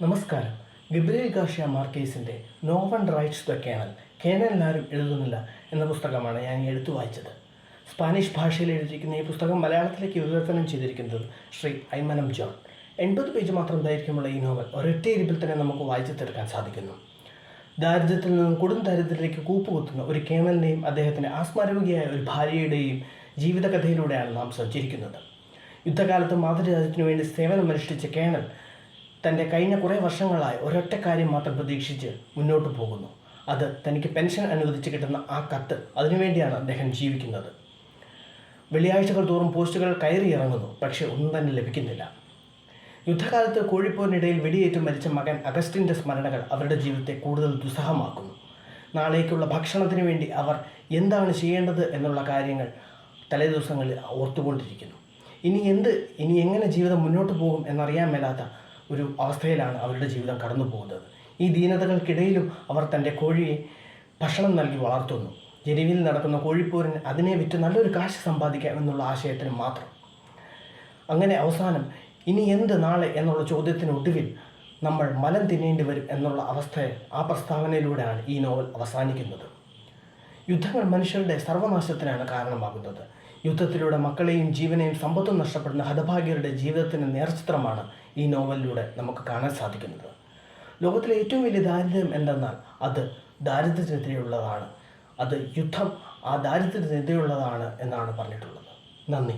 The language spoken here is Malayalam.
നമസ്കാരം. Gabriel Garcia മാർക്കേസിന്റെ no one writes the colonel കേണലിനാരും എഴുതുന്നില്ല എന്ന പുസ്തകമാണ് ഞാൻ എടുത്തു വായിച്ചത്. സ്പാനിഷ് ഭാഷയിൽ എഴുതിയിരിക്കുന്ന ഈ പുസ്തകം മലയാളത്തിലേക്ക് വിവർത്തനം ചെയ്തിരിക്കുന്നത് ശ്രീ ഐമനം ജോൺ. എൺപത് പേജ് മാത്രം ദൈർഘ്യമുള്ള ഈ നോവൽ ഒരൊറ്റ ഇരിപ്പിൽ തന്നെ നമുക്ക് വായിച്ചു തീർക്കാൻ സാധിക്കുന്നു. ദാരിദ്ര്യത്തിൽ നിന്നും കൊടും ദാരിദ്ര്യത്തിലേക്ക് കൂപ്പുകുത്തുന്ന ഒരു കേണലിന്റെയും അദ്ദേഹത്തിന്റെ ആസ്മാരോഗിയായ ഒരു ഭാര്യയുടെയും ജീവിതകഥയിലൂടെയാണ് നാം സഞ്ചരിക്കുന്നത്. യുദ്ധകാലത്ത് മാതൃരാജ്യത്തിനു വേണ്ടി സേവനമനുഷ്ഠിച്ച കേണൽ തന്റെ കഴിഞ്ഞ കുറേ വർഷങ്ങളായി ഒരൊറ്റ കാര്യം മാത്രം പ്രതീക്ഷിച്ച് മുന്നോട്ട് പോകുന്നു. അത് തനിക്ക് പെൻഷൻ അനുവദിച്ച് കിട്ടുന്ന ആ കത്ത് അതിനുവേണ്ടിയാണ് അദ്ദേഹം ജീവിക്കുന്നത്. വെള്ളിയാഴ്ചകൾ തോറും പോസ്റ്റുകൾ കയറി ഇറങ്ങുന്നു പക്ഷേ ഒന്നും തന്നെ ലഭിക്കുന്നില്ല. യുദ്ധകാലത്ത് കോഴിപ്പോരിനിടയിൽ വെടിയേറ്റ് മരിച്ച മകൻ അഗസ്റ്റിന്റെ സ്മരണകൾ അവരുടെ ജീവിതത്തെ കൂടുതൽ ദുസ്സഹമാക്കുന്നു. നാളേക്കുള്ള ഭക്ഷണത്തിന് വേണ്ടി അവർ എന്താണ് ചെയ്യേണ്ടത് എന്നുള്ള കാര്യങ്ങൾ തലേദിവസങ്ങളിൽ ഓർത്തുകൊണ്ടിരിക്കുന്നു. ഇനി എന്ത് ഇനി എങ്ങനെ ജീവിതം മുന്നോട്ട് പോകും എന്നറിയാൻ മേലാത്ത ഒരു അവസ്ഥയിലാണ് അവരുടെ ജീവിതം കടന്നു പോകുന്നത് ഈ ദീനതകൾക്കിടയിലും അവർ തന്റെ കോഴിയെ ഭക്ഷണം നൽകി വളർത്തുന്നു. ജനുവിൽ നടക്കുന്ന കോഴിപ്പോരിന് അതിനെ വിറ്റ് നല്ലൊരു കാശ് സമ്പാദിക്കാം എന്നുള്ള ആശയത്തിന് മാത്രം. അങ്ങനെ അവസാനം ഇനി എന്ത് നാളെ എന്നുള്ള ചോദ്യത്തിന് ഒടുവിൽ നമ്മൾ മലം തിന്നേണ്ടി വരും എന്നുള്ള അവസ്ഥയെ ആ പ്രസ്താവനയിലൂടെയാണ് ഈ നോവൽ അവസാനിക്കുന്നത്. യുദ്ധങ്ങൾ മനുഷ്യരുടെ സർവനാശത്തിനാണ് കാരണമാകുന്നത് യുദ്ധത്തിലൂടെ മക്കളെയും ജീവനെയും സമ്പത്തും നഷ്ടപ്പെടുന്ന ഹതഭാഗ്യരുടെ ജീവിതത്തിന്റെ നേർചിത്രമാണ് ഈ നോവലിലൂടെ നമുക്ക് കാണാൻ സാധിക്കുന്നത്. ലോകത്തിലെ ഏറ്റവും വലിയ ദാരിദ്ര്യം എന്തെന്നാൽ അത് ദാരിദ്ര്യത്തിനെതിരെയുള്ളതാണ്. അത് യുദ്ധം ആ ദാരിദ്ര്യത്തിനെതിരെയുള്ളതാണ് എന്നാണ് പറഞ്ഞിട്ടുള്ളത്. നന്ദി.